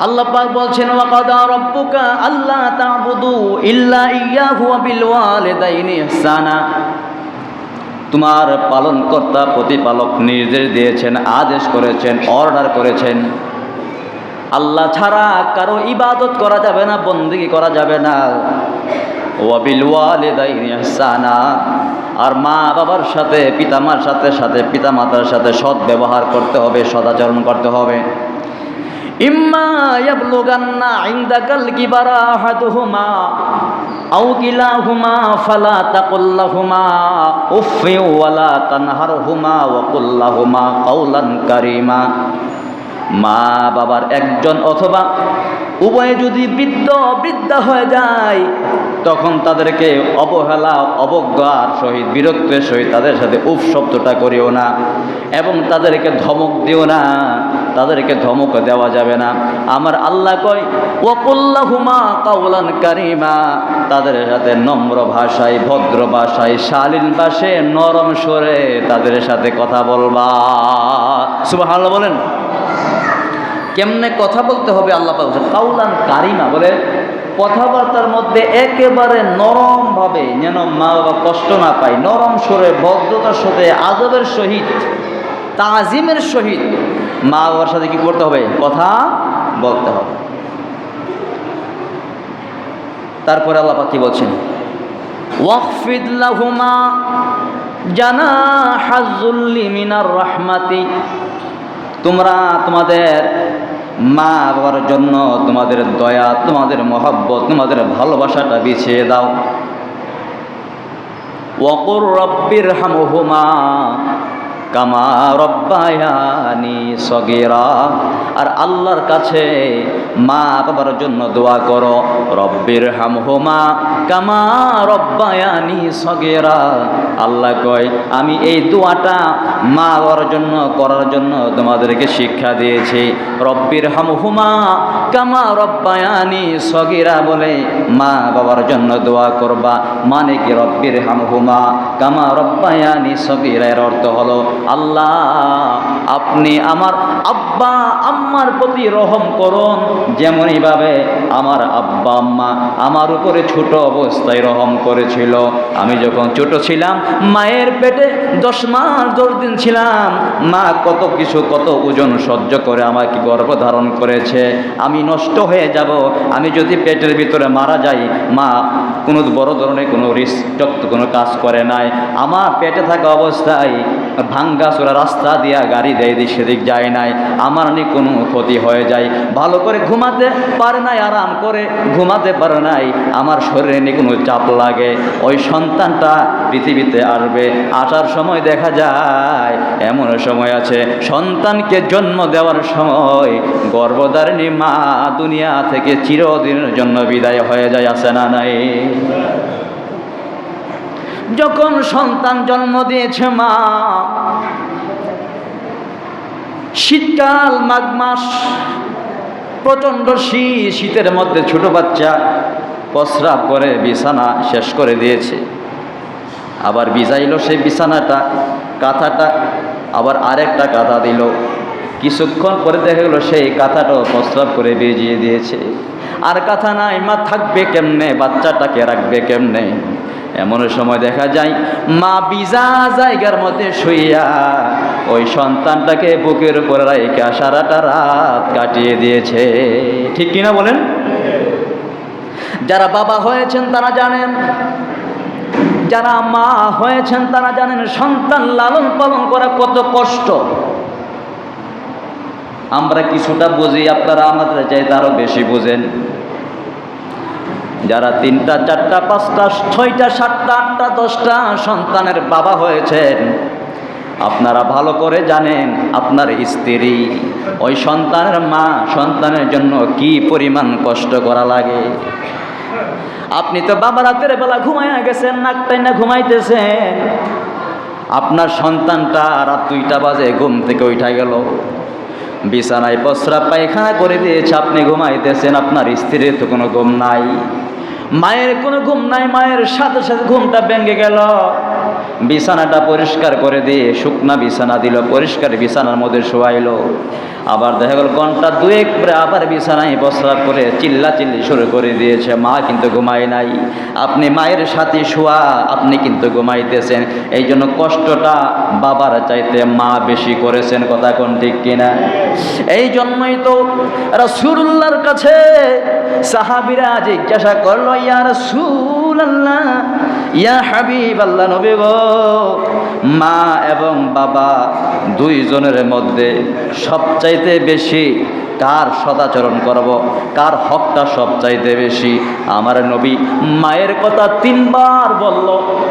আল্লাহ বলছেন আল্লাহ তা'বুদু ওয়া তোমার পালনকর্তা প্রতিপালক নির্দেশ দিয়েছেন, আদেশ করেছেন, অর্ডার করেছেন। আল্লাহ ছাড়া কারও ইবাদত করা যাবে না, বন্দিগি করা যাবে না। আর মা বাবার সাথে, পিতামার সাথে সাথে পিতামাতার সাথে সৎ ব্যবহার করতে হবে, সদাচরণ করতে হবে। মা বাবার একজন অথবা উভয়ে যদি বৃদ্ধ বৃদ্ধা হয়ে যায়, তখন তাদেরকে অবহেলা, অবজ্ঞার সহিত, বীরত্বের সহিত তাদের সাথে উফ শব্দটা করিও না এবং তাদেরকে ধমক দিও না, তাদেরকে ধমক দেওয়া যাবে না। আমার আল্লাহ কয় ওকুল্লাহুমা কাউলান কারিমা। তাদের সাথে নম্র ভাষায়, ভদ্র ভাষায়, শালীন ভাষায়, নরম স্বরে তাদের সাথে কথা বলবা। সুবাহ বলেন। কেমনে কথা বলতে হবে আল্লাহ বলছেন কাউলান কারিমা বলে কথাবার্তার মধ্যে একেবারে নরমভাবে যেন মা বাবা কষ্ট না পায়, নরম সুরে ভদ্রতার সাথে, আদবের সহিত, তাজিমের সহিত মা বাবার সাথে কি করতে হবে? কথা বলতে হবে। তারপরে আল্লাহ কি বলছেন? জানা হাজুল্লি মিনার রহমাতি। তোমরা তোমাদের মা বাবার জন্য তোমাদের দয়া তোমাদের মহাব্বত তোমাদের ভালোবাসাটা বিছিয়ে দাও। ওয়াকুর রব্বির হামহুমা কামা রব্বায়ানি সগিরা। আর আল্লাহর কাছে মা বাবার জন্য দোয়া করো, রব্বির হামহুমা কামা রব্বায়ানি সগিরা। আল্লাহ কয়, আমি এই দোয়াটা মা বাবার জন্য, করার জন্য তোমাদেরকে শিক্ষা দিয়েছি। রব্বির হামহুমা কামা রব্বায়ানি সগিরা বলে মা বাবার জন্য দোয়া করবা। মানে কি রব্বির হামহুমা কামা রব্বায়ানি সগিরা? এর অর্থ হলো আল্লাহ, আপনি আমার আব্বা, আম্মার প্রতি রহম করুন। যেমনইভাবে আমার আব্বা, আম্মা আমার উপরে ছোট অবস্থায় রহম করেছিল। আমি যখন ছোট ছিলাম, মায়ের পেটে দশ মাস দশ দিন ছিলাম। মা কত কিছু, কত ওজন সহ্য করে আমাকে গর্ভধারণ করেছে। আমি নষ্ট হয়ে যাব। আমি যদি পেটের ভিতরে মারা যাই, মা কোনো বড় ধরনের কোনো রিস্টক কোনো কাজ করে নাই। আমার পেটে থাকা অবস্থায় ভাঙ্গা চোরা রাস্তা দিয়া গাড়ি দেয় দিক সেদিক যায় নাই। আমার নি কোনো ক্ষতি হয়ে যায়। ভালো করে ঘুমাতে পারে নাই, আরাম করে ঘুমাতে পারে নাই। আমার শরীরে নি কোনো চাপ লাগে। ওই সন্তানটা পৃথিবীতে আসবে। আসার সময় দেখা যায়, এমন সময় আছে, সন্তানকে জন্ম দেওয়ার সময় গর্ভধারিণী মা দুনিয়া থেকে চিরদিনের জন্য বিদায় হয়ে যায় আসে না নাই? যখন সন্তান জন্ম দিয়েছে মা, শীতকাল, মাঘ মাস, প্রচণ্ড শীত, শীতের মধ্যে ছোট বাচ্চা প্রস্রাব করে, বিছানা শেষ করে দিয়েছে। আবার ভিজাইল সেই বিছানাটা, কাঁথাটা, আবার আরেকটা কাঁথা দিল। কিছুক্ষণ পরে দেখা গেলো সেই কাঁথাটাও প্রস্রাব করে ভিজিয়ে দিয়েছে। আর কাঁথা নাই, মা থাকবে কেমনে? বাচ্চাটাকে রাখবে কেমনে? এমন সময় দেখা যায়, মা বিজা জায়গার মধ্যে শুইয়া ওই সন্তানটাকে বুকের উপর রাইকা সারাটা রাত কাটিয়ে দিয়েছে। ঠিক কিনা বলেন? যারা বাবা হয়েছেন তারা জানেন, যারা মা হয়েছেন তারা জানেন সন্তান লালন পালন করা কত কষ্ট। আমরা কিছুটা বুঝি, আপনারা আমাদের চাইতে আরও বেশি বুঝেন। যারা তিনটা, চারটা, পাঁচটা, ছয়টা, সাতটা, আটটা, দশটা সন্তানের বাবা হয়েছেন, আপনারা ভালো করে জানেন আপনার স্ত্রী ওই সন্তানের মা সন্তানের জন্য কি পরিমাণ কষ্ট করা লাগে। আপনি তো বাবা রাতের বেলা ঘুমাইয়া গেছেন নাকটাই না ঘুমাইতেছেন। আপনার সন্তানটা রাত দুইটা বাজে ঘুম থেকে উঠা গেল। বিছানায় প্রস্রাব পায়খানা করে দিয়েছে, আপনি ঘুমাইতেছেন, আপনার স্ত্রীর তো কোনো ঘুম নাই। মায়ের কোনো ঘুম নাই, মায়ের সাথে সাথে ঘুমটা ভেঙে গেল। বিছানাটা পরিষ্কার করে দিয়ে শুকনা বিছানা দিল, পরিষ্কার বিছানার মধ্যে শোয়াইলো। আবার দেখা গেল ঘণ্টা দুয়েক পরে আবার বিছানায় বসরা করে চিল্লা চিল্লি শুরু করে দিয়েছে, মা কিন্তু ঘুমায় নাই। আপনি মায়ের সাথে শোয়া, আপনি কিন্তু ঘুমাইতেছেন। এই জন্য কষ্টটা বাবার চাইতে মা বেশি করেছেন। কথা কোন ঠিক কিনা? এই জন্যই তো রাসূলুল্লাহর কাছে সাহাবীরা জিজ্ঞাসা করল, ইয়া রাসূলুল্লাহ, ইয়া হাবিব আল্লাহ নবী গো, মা এবং বাবা দুইজনের মধ্যে সবচাইতে বেশি কার সদাচরণ করব? কার হকটা সবচাইতে বেশি? আমার নবী মায়ের কথা তিনবার বলল,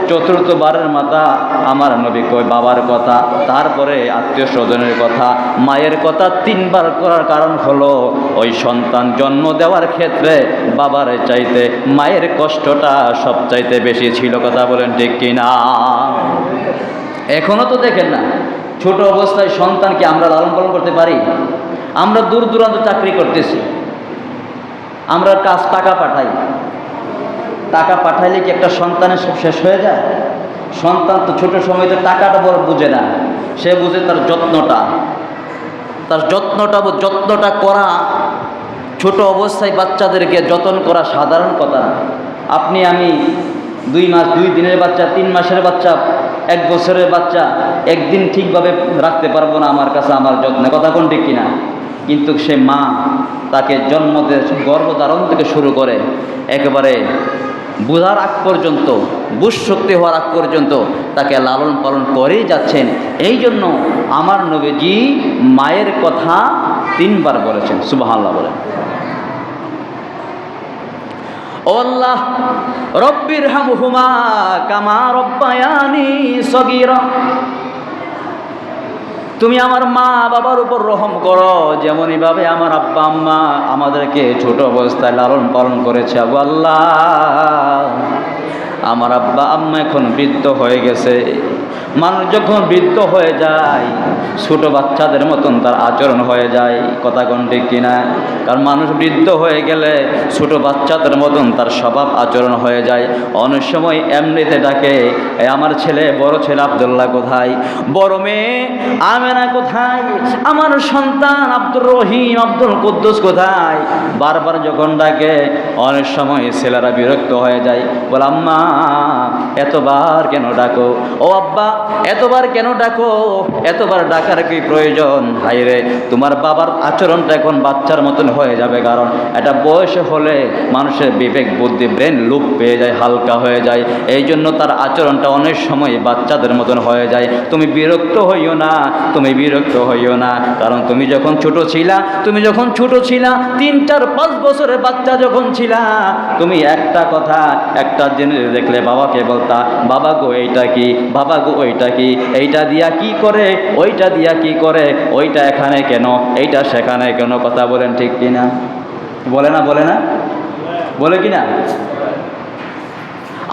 চতুর্থবারের মাথা আমার নবী কই বাবার কথা। তারপরে আত্মীয় স্বজনের কথা, মায়ের কথা তিনবার করার কারণ হলো, ওই সন্তান জন্ম দেওয়ার ক্ষেত্রে বাবার চাইতে, মায়ের কষ্টটা সবচাইতে বেশি ছিল, কথা বলেন ঠিক কিনা? এখনও তো দেখেন না। ছোট অবস্থায় সন্তানকে আমরা লালন পালন করতে পারি? আমরা দূর দূরান্ত চাকরি করতেছি। আমরা কাজ টাকা পাঠাই। টাকা পাঠাইলে কি একটা সন্তানের সব শেষ হয়ে যায়? সন্তান তো ছোট সময় তো টাকাটা বড় বুঝে না। সে বুঝে তার যত্নটা। তার যত্নটা যত্নটা করা ছোট অবস্থায় বাচ্চাদেরকে যত্ন করা সাধারণ কথা আপনি আমি দুই মাস, দুই দিনের বাচ্চা, তিন মাসের বাচ্চা এক বছরের বাচ্চা একদিন ঠিকভাবে রাখতে পারব না আমার কাছে আমার যত্নে। কথা কোন ঠিক কিনা? কিন্তু সে মা তাকে জন্মতে গর্ভধারণ থেকে শুরু করে একেবারে বোঝার আগ পর্যন্ত বুঝ শক্তি হওয়ার আগ পর্যন্ত তাকে লালন পালন করেই যাচ্ছেন। এই জন্য আমার নবীজি মায়ের কথা তিনবার বলেছেন সুবাহাল্লাহ বলেন। রব্বির হামহুমা কামা রব্বায়ানি তুমি আমার মা বাবার উপর রহম করো যেমনইভাবে আমার আব্বা আম্মা আমাদেরকে ছোট অবস্থায় লালন পালন করেছে আবু আল্লাহ। আমার আব্বা আম্মা এখন বৃদ্ধ হয়ে গেছে। মানুষ যখন বৃদ্ধ হয়ে যায়, ছোট বাচ্চাদের মতন তার আচরণ হয়ে যায়, কথা ঠিক কিনা? কারণ মানুষ বৃদ্ধ হয়ে গেলে ছোট বাচ্চাদের মতন তার স্বভাব আচরণ হয়ে যায়। অনেক সময় এমনিতে ডাকে আমার ছেলে, বড় ছেলে আবদুল্লাহ কোথায়? বড় মেয়ে, আমেনা কোথায়? আমার সন্তান আব্দুর রহিম, আব্দুল কুদ্দুস কোথায়? বারবার যখন ডাকে, অনেক সময় ছেলেরা বিরক্ত হয়ে যায়। বলে, আম্মা, এতবার কেন ডাকো? ও আব্বা এতবার কেন ডাকো? এতবার ডাকার কি প্রয়োজন? হাইরে তোমার বাবার আচরণটা এখন বাচ্চার মতন হয়ে যাবে, কারণ এটা বয়স হলে মানুষের বিবেক, বুদ্ধি, ব্রেন লুপ পেয়ে যায়, হালকা হয়ে যায়। এই জন্য তার আচরণটা অনেক সময় বাচ্চাদের মতন হয়ে যায়। তুমি বিরক্ত হইও না, তুমি বিরক্ত হইও না, কারণ তুমি যখন ছোট ছিলা, তুমি যখন ছোট ছিলা, তিন, চার, পাঁচ বছরের বাচ্চা যখন ছিলা, তুমি একটা কথা একটা জিনিস দেখলে বাবাকে বলতা, বাবা গো, এইটা কি? বাবা গো ওইটা কি, এইটা দিয়া কি করে, ওইটা দিয়া কি করে, ওইটা এখানে কেন, এইটা সেখানে কেন, কথা বলেন ঠিক কিনা? বলে না বলে না? বলে কি না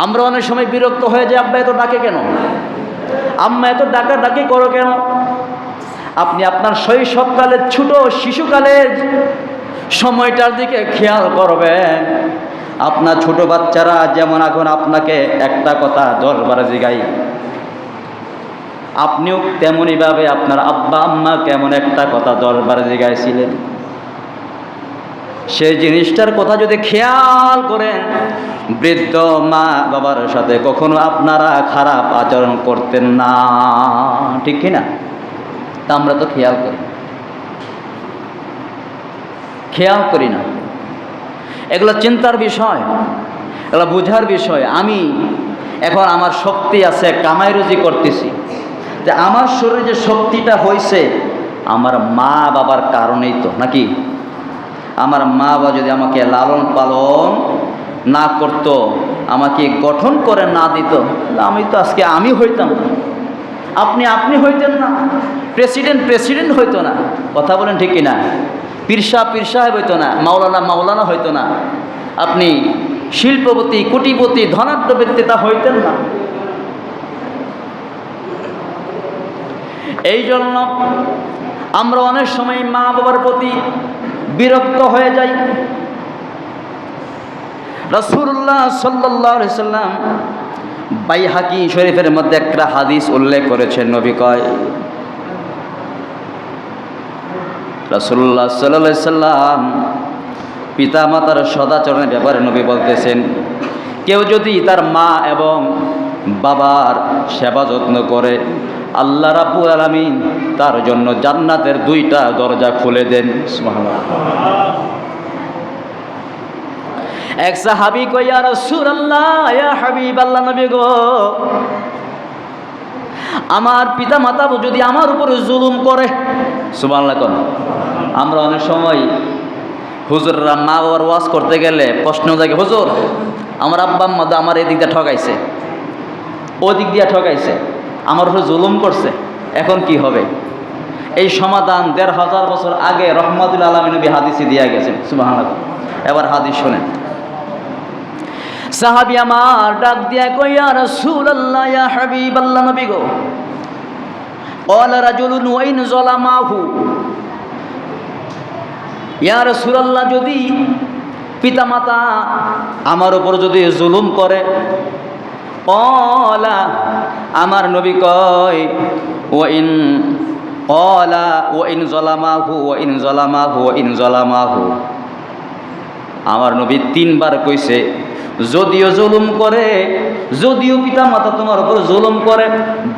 আমরা অনেক সময় বিরক্ত হয়ে যাই, আব্বা এত ডাকে কেন? আম্মা এত ডাকা ডাকি করো কেন? আপনি আপনার শৈশবকালের ছোট শিশুকালের সময়টার দিকে খেয়াল করবেন। আপনার ছোট বাচ্চারা যেমন এখন আপনাকে একটা কথা দশ দশবার জিগাই। আপনিও তেমনইভাবে আপনার আব্বা, আম্মা কেমন একটা কথা দরবারে জিগাইছিলেন। সেই জিনিসটার কথা যদি খেয়াল করেন, বৃদ্ধ মা বাবার সাথে কখনো আপনারা খারাপ আচরণ করতেন না, ঠিক কি না তা আমরা তো খেয়াল করি। খেয়াল করি না। এগুলো চিন্তার বিষয়, এগুলো বোঝার বিষয়। আমি এখন আমার শক্তি আছে, কামাই রুজি করতেছি। যে আমার শরীরে যে শক্তিটা হয়েছে আমার মা বাবার কারণেই তো, নাকি? আমার মা বাবা যদি আমাকে লালন পালন না করতো, আমাকে গঠন করে না দিত আমি তো আজকে আমি হইতাম না। আপনি আপনি হইতেন না। প্রেসিডেন্ট প্রেসিডেন্ট হইতো না। কথা বলেন ঠিক কিনা? পীরসা পীরসা হইতো না। মাওলানা মাওলানা হইতো না। আপনি শিল্পপতি, কোটিপতি, ধনাঢ্য ব্যক্তি তা হইতেন না। এই জন্য আমরা অনেক সময় মা বাবার প্রতি বিরক্ত হয়ে যাই। আলাইহি সাল্লাম বাইহাকি শরীফের মধ্যে একটা হাদিস উল্লেখ করেছেন, নবী কয় রাসুল্লাহ সাল্লাহ সাল্লাম পিতা মাতার সদাচরণের ব্যাপারে নবী বলতেছেন, কেউ যদি তার মা এবং বাবার সেবা যত্ন করে আল্লাহ রাব্বুল আলামিন তার জন্য জান্নাতের দুইটা দরজা খুলে দেন। এক সাহাবি কইয়া ইয়া হাবিবাল্লাহ নবী গো, আমার পিতা মাতা যদি আমার উপরে জুলুম করে, সুবহানাল্লাহ কন। আমরা অনেক সময় হুজুররা মা বাবার ওয়াজ করতে গেলে প্রশ্ন থাকে হুজুর, আমার আব্বা তো আমার এই দিক দিয়ে ঠকাইছে ও দিক দিয়ে ঠকাইছে। আমার উপরে জুলুম করছে, এখন কি হবে? এই সমাধান দেড় হাজার বছর আগে রহমাদুল আলমী নবী হাদিসে দিয়া গেছেন সুবাহ এবার হাদিস শোনেন। সাহাবি আমার ডাক দিয়া কইয়া রসুল আল্লাহ ইয়া হাবিব আল্লাহ নবী গো। All রাজুলুন, wine জলামাহু? ইয়া রসুল আল্লাহ যদি পিতামাতা আমার উপর যদি জুলুম করে অলা আমার নবী কয় ও ইন অলা ও ইন জলামাহু ও ইন জলামাহু ও ইন জলামাহু। আমার নবী তিনবার কইছে যদিও জুলুম করে, যদিও পিতা মাতা তোমার উপর জুলুম করে,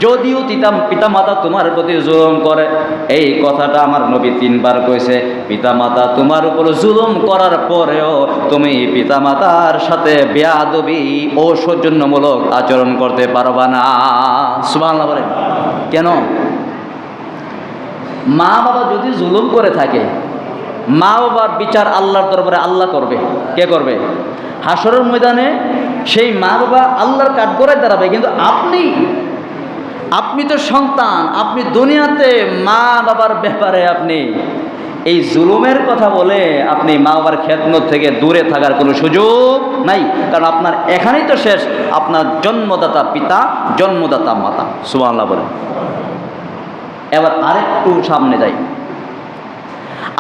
যদিও পিতা পিতা মাতা তোমার প্রতি জুলুম করে। এই কথাটা আমার নবী তিনবার কইছে পিতা মাতা তোমার উপর জুলুম করার পরেও তুমি পিতা মাতার সাথে বেয়াদবি ও সৌজন্যমূলক আচরণ করতে পারবা না। বলেন। কেন? মা বাবা যদি জুলুম করে থাকে মা বাবার বিচার আল্লাহর দরবারে আল্লাহ করবে। কে করবে? হাসরের ময়দানে সেই মা বাবা আল্লাহর কাঠ করে দাঁড়াবে। কিন্তু আপনি আপনি তো সন্তান, আপনি দুনিয়াতে মা বাবার ব্যাপারে আপনি এই জুলুমের কথা বলে আপনি মা বাবার খেদমত থেকে দূরে থাকার কোনো সুযোগ নাই। কারণ আপনার এখানেই তো শেষ। আপনার জন্মদাতা পিতা, জন্মদাতা মাতা। সুবাহ বলে এবার আরেকটু সামনে যাই।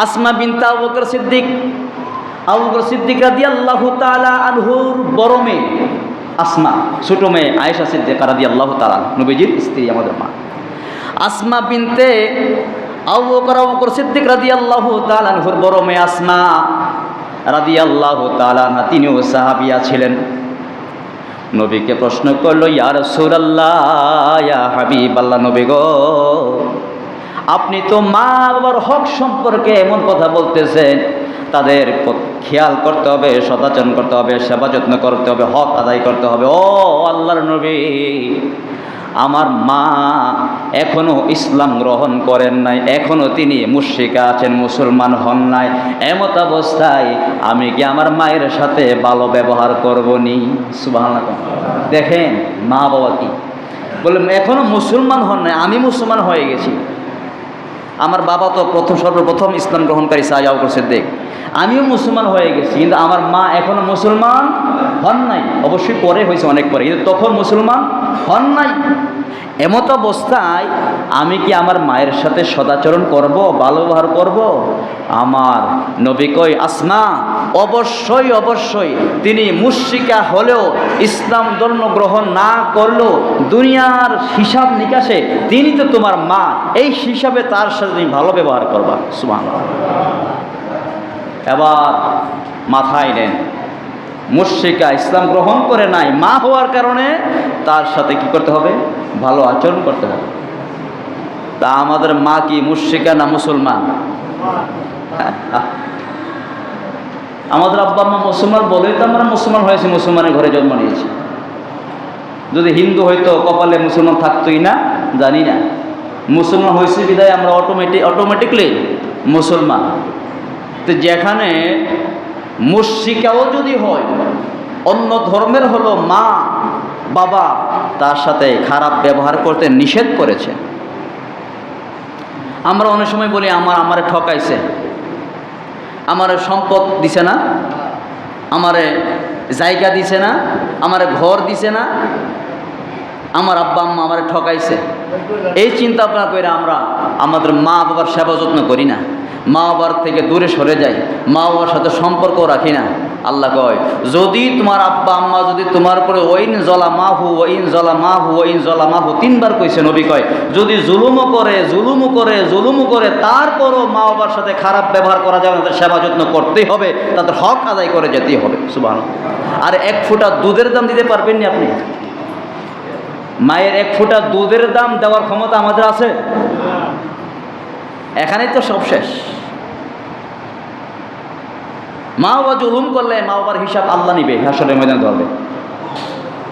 আসমা বিনতা আবু বকর সিদ্দিক। আবু বকর সিদ্দিক রাদিয়াল্লাহু তাআলা আনহুর বড় মেয়ে আসমা, ছোট মেয়ে আয়েশা সিদ্দিকা রাদিয়াল্লাহু তালা নবীজির স্ত্রী আমাদের মা। আসমা বিনতে আবু বকর আবু বকর সিদ্দিক রাদিয়াল্লাহু তাআলা আনহুর বড় মেয়ে আসমা রাদিয়াল্লাহু তাআলা আনহা, তিনিও সাহাবিয়া ছিলেন। নবীকে প্রশ্ন করল, ইয়া রাসূলুল্লাহ, ইয়া হাবিবাল্লাহ, নবী গো আপনি তো মা বাবার হক সম্পর্কে এমন কথা বলতেছেন, তাদের খেয়াল করতে হবে, সদাচরণ করতে হবে, সেবা যত্ন করতে হবে, হক আদায় করতে হবে। ও আল্লাহর নবী, আমার মা এখনও ইসলাম গ্রহণ করেন নাই এখনও তিনি মুশ্রিকা আছেন, মুসলমান হন নাই। এমত অবস্থায় আমি কি আমার মায়ের সাথে ভালো ব্যবহার করব নি? দেখেন মা বাবা কি? বললেন এখনও মুসলমান হন নাই, আমি মুসলমান হয়ে গেছি। আমার বাবা তো প্রথম সর্বপ্রথম ইসলাম গ্রহণকারী শাহজাউকর দেখ আমিও মুসলমান হয়ে গেছি, কিন্তু আমার মা এখনও মুসলমান হন নাই। অবশ্যই পরে হয়েছে অনেক পরে, কিন্তু তখন মুসলমান হন নাই। এমত অবস্থায় আমি কি আমার মায়ের সাথে সদাচরণ করব ভালো ব্যবহার করব? আমার নবী কই আসমা, অবশ্যই অবশ্যই। তিনি মুশ্রিকা হলেও ইসলাম ধর্ম গ্রহণ না করলেও দুনিয়ার হিসাব নিকাশে তিনি তো তোমার মা। এই হিসাবে তার সাথে তুমি ভালো ব্যবহার করবা। সুমান এবার মাথায় নেন। মুশ্রিকা ইসলাম গ্রহণ করে নাই, মা হওয়ার কারণে তার সাথে কি করতে হবে? ভালো আচরণ করতে হবে। তা আমাদের মা কি মুশ্রিকা না মুসলমান? আমাদের আব্বা আম্মা মুসলমান বলেই তো আমরা মুসলমান হয়েছি, মুসলমানের ঘরে জন্ম নিয়েছি। যদি হিন্দু হয়তো কপালে মুসলমান থাকতোই না, জানি না। মুসলমান হয়েছে বিদায় আমরা অটোমেটিক অটোমেটিকলি মুসলমান। তো যেখানে মুশিকাও যদি হয়, অন্য ধর্মের হলো মা, বাবা তার সাথে খারাপ ব্যবহার করতে নিষেধ করেছে। আমরা অনেক সময় বলি, আমার, আমারে ঠকাইছে। আমারে সম্পদ দিছে না। আমারে জায়গা দিছে না। আমারে ঘর দিছে না। আমার আব্বা, আম্মা আমারে ঠকাইছে। এই চিন্তা ভাবনা করে আমরা আমাদের মা বাবার সেবা যত্ন করি না। মা বাবার থেকে দূরে সরে যাই। মা বাবার সাথে সম্পর্ক রাখি না। আল্লাহ কয়, যদি তোমার আব্বা, আম্মা, যদি তোমার উপরে ওইন জলা মাহু ওইন জলা মাহু ওইন জলা মাহু তিনবার কইছে নবী কয়, যদি জুলুমও করে জুলুমও করে জুলুমও করে, তারপরও মা বাবার সাথে খারাপ ব্যবহার করা যাবে তাদের সেবা যত্ন করতেই হবে, তাদের হক আদায় করে যেতেই হবে। সুবাহ আর এক ফুটা দুধের দাম দিতে পারবেন না আপনি? মায়ের এক ফুটা দুধের দাম দেওয়ার ক্ষমতা আমাদের আছে? এখানেই তো সব শেষ। মা বাবা জুলুম করলে মা বাবার হিসাব আল্লাহ নিবে, হাসরের ময়দানে ধরবে।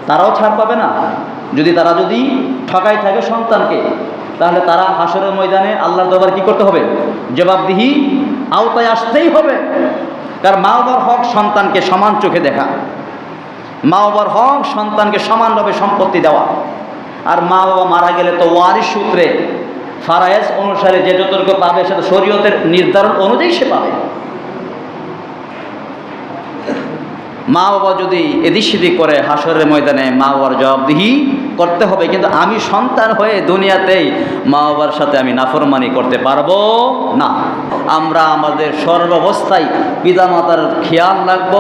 তারাও ছাড় পাবে না। যদি তারা যদি ঠকাই থাকে সন্তানকে, তাহলে তারা হাসরের ময়দানে আল্লাহর দরবার কি করতে হবে? জবাবদিহি আওতায় আসতেই হবে। কারণ মা বাবার হক সন্তানকে সমান চোখে দেখা। মা বাবার হক সন্তানকে সমানভাবে সম্পত্তি দেওয়া। আর মা বাবা মারা গেলে তো ওয়ারিশ সূত্রে ফারায়েজ অনুসারে যে যতটুকু পাবে সেটা শরীয়তের নির্ধারণ অনুযায়ী সে পাবে। মা বাবা যদি এদিক সেদিক করে হাসরের ময়দানে মা বাবার জবাবদিহি করতে হবে, কিন্তু আমি সন্তান হয়ে দুনিয়াতেই মা বাবার সাথে আমি নাফরমানি করতে পারব না। আমরা আমাদের সর্বাবস্থায় পিতামাতার খেয়াল রাখব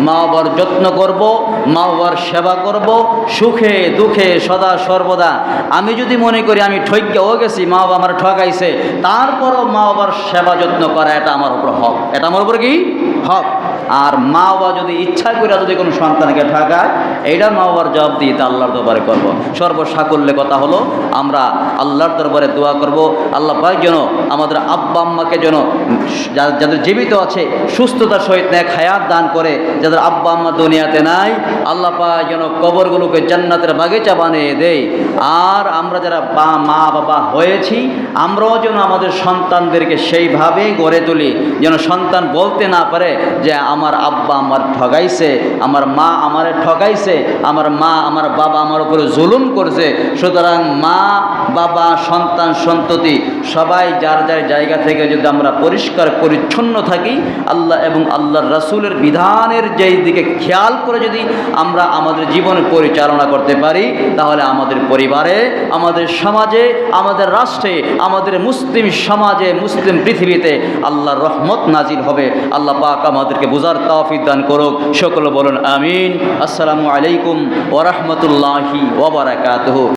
মা বাবার যত্ন করব, মা বাবার সেবা করব, সুখে দুঃখে সদা সর্বদা। আমি যদি মনে করি আমি ঠৈক্যও গেছি, মা বাবা আমার ঠকাইছে তারপরও মা বাবার সেবা যত্ন করা এটা আমার উপর হক। এটা আমার উপর কি? হক। আর মা বাবা যদি ইচ্ছা করে যদি কোনো সন্তানকে ঠকায় এইটা মা বাবার জবাব দিয়ে তা আল্লাহর দরবারে করব। সর্বসাকল্যে কথা হলো, আমরা আল্লাহর দরবারে দোয়া করব, আল্লাহ পাক যেন আমাদের আব্বা আম্মাকে যেন, যাদের জীবিত আছে, সুস্থতার সহিত নেক হায়াত দান করে যাদের আব্বা আম্মা দুনিয়াতে নাই, আল্লাহ পাক যেন কবরগুলোকে জান্নাতের বাগিচা বানিয়ে দেয়। আর আমরা যারা বা, মা, বাবা হয়েছি, আমরাও যেন আমাদের সন্তানদেরকে সেইভাবে গড়ে তুলি, যেন সন্তান বলতে না পারে যে আমার আব্বা আমার ঠগাইছে, আমার মা আমারে ঠগাইছে, আমার মা আমার বাবা আমার উপরে জুলুম করছে। সুতরাং মা, বাবা, সন্তান, সন্ততি সবাই যার যার জায়গা থেকে যদি আমরা পরিষ্কার, পরিচ্ছন্ন থাকি, আল্লাহ এবং আল্লাহর রাসূলের বিধানের যেই দিকে খেয়াল করে যদি আমরা আমাদের জীবন পরিচালনা করতে পারি, তাহলে আমাদের পরিবারে, আমাদের সমাজে, আমাদের রাষ্ট্রে, আমাদের মুসলিম সমাজে, মুসলিম পৃথিবীতে আল্লাহর রহমত নাজির হবে। আল্লাহ পাক আমাদেরকে বুঝার তৌফিক দান করুক। সকলে বলুন আমিন। আসসালামু আলাইকুম ওরহমতুল্লাহি ওবরাকাতহ